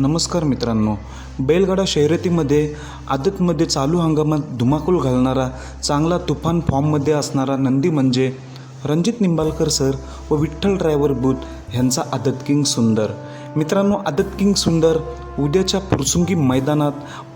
नमस्कार मित्रांनो. बैलगाडा शर्यतीमध्ये आदतमध्ये चालू हंगामात धुमाकूळ घालणारा चांगला तुफान फॉर्ममध्ये असणारा नंदी म्हणजे रणजित निंबाळकर सर व विठ्ठल ड्रायव्हर बूथ ह्यांचा आदत किंग सुंदर. मित्रांनो आदत किंग सुंदर उद्याच्या पुरसुंगी मैदानात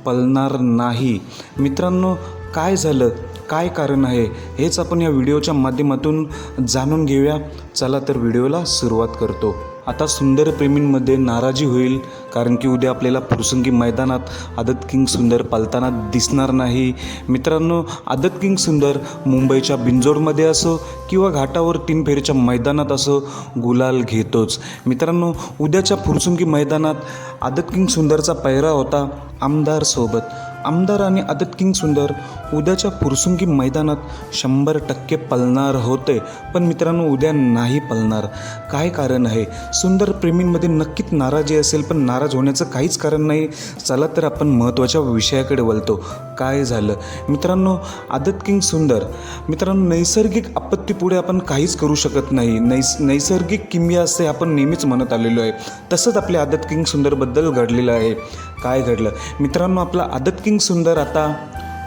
पळणार नाही. मित्रांनो काय झालं? काय कारण आहे हेच आपण या व्हिडिओच्या माध्यमातून जाणून घेऊया. चला तर व्हिडिओला सुरुवात करतो. आता सुंदर प्रेमींमध्ये नाराजी होईल कारण की उद्या आपल्याला फुरसुंगी मैदानात आदत किंग सुंदर पालताना दिसणार नाही. मित्रांनो आदत किंग सुंदर मुंबईच्या बिंजोडमध्ये असो किंवा घाटावर तीन फेरीच्या मैदानात असो गुलाल घेतोच. मित्रांनो उद्याच्या फुरसुंगी मैदानात आदत किंग सुंदरचा पैरा होता आमदार सोबत. आमदार आणि आदत किंग सुंदर उद्याच्या फुरसुंगी मैदानात शंभर टक्के पलणार होते. पण मित्रांनो उद्या नाही पलणार. काय कारण आहे? सुंदर प्रेमींमध्ये नक्कीच नाराजी असेल पण नाराज होण्याचं काहीच कारण नाही. चला तर आपण महत्त्वाच्या विषयाकडे वळतो. काय झालं? मित्रांनो आदत किंग सुंदर. मित्रांनो नैसर्गिक आपत्तीपुढे आपण काहीच करू शकत नाही. नैस नैसर्गिक किमया असते आपण नेहमीच म्हणत आलेलो आहे. तसंच आपल्या आदत किंग सुंदरबद्दल घडलेलं आहे. काय घडलं? मित्रांनो आपला आदत किंग सुंदर आता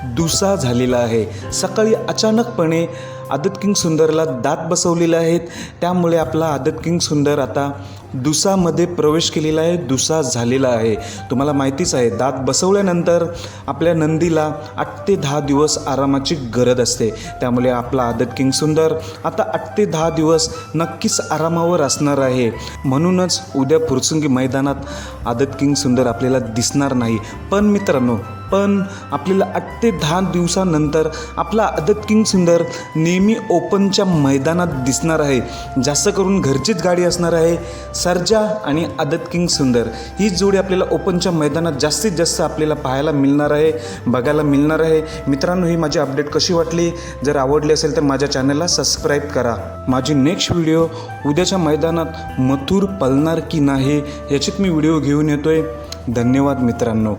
दुसा झालेला आहे. सकाळी अचानकपणे आदत किंग सुंदरला दात बसवलेले आहेत. त्यामुळे आपला आदत किंग सुंदर आता दुसामध्ये प्रवेश केलेला आहे. दुसा झालेला आहे. तुम्हाला माहितीच आहे दात बसवल्यानंतर आपल्या नंदीला आठ ते दहा दिवस आरामाची गरज असते. त्यामुळे आपला आदत किंग सुंदर आता आठ ते दहा दिवस नक्कीच आरामावर असणार आहे. म्हणूनच उद्या फुरसुंगी मैदानात आदत किंग सुंदर आपल्याला दिसणार नाही. पण मित्रांनो पण आपल्याला आठ ते दहा दिवसानंतर आपला आदत किंग सुंदर नेहमी ओपनच्या मैदानात दिसणार आहे. जास्त करून घरचीच गाडी असणार आहे. सर्जा आणि आदत किंग सुंदर ही जोडी आपल्याला ओपनच्या मैदानात जास्तीत जास्त आपल्याला पाहायला मिळणार आहे बघायला मिळणार आहे. मित्रांनो ही माझी अपडेट कशी वाटली? जर आवडली असेल तर माझ्या चॅनलला सबस्क्राईब करा. माझी नेक्स्ट व्हिडिओ उद्याच्या मैदानात मथुर पलणार की नाही याचीच मी व्हिडिओ घेऊन येतोय. धन्यवाद मित्रांनो.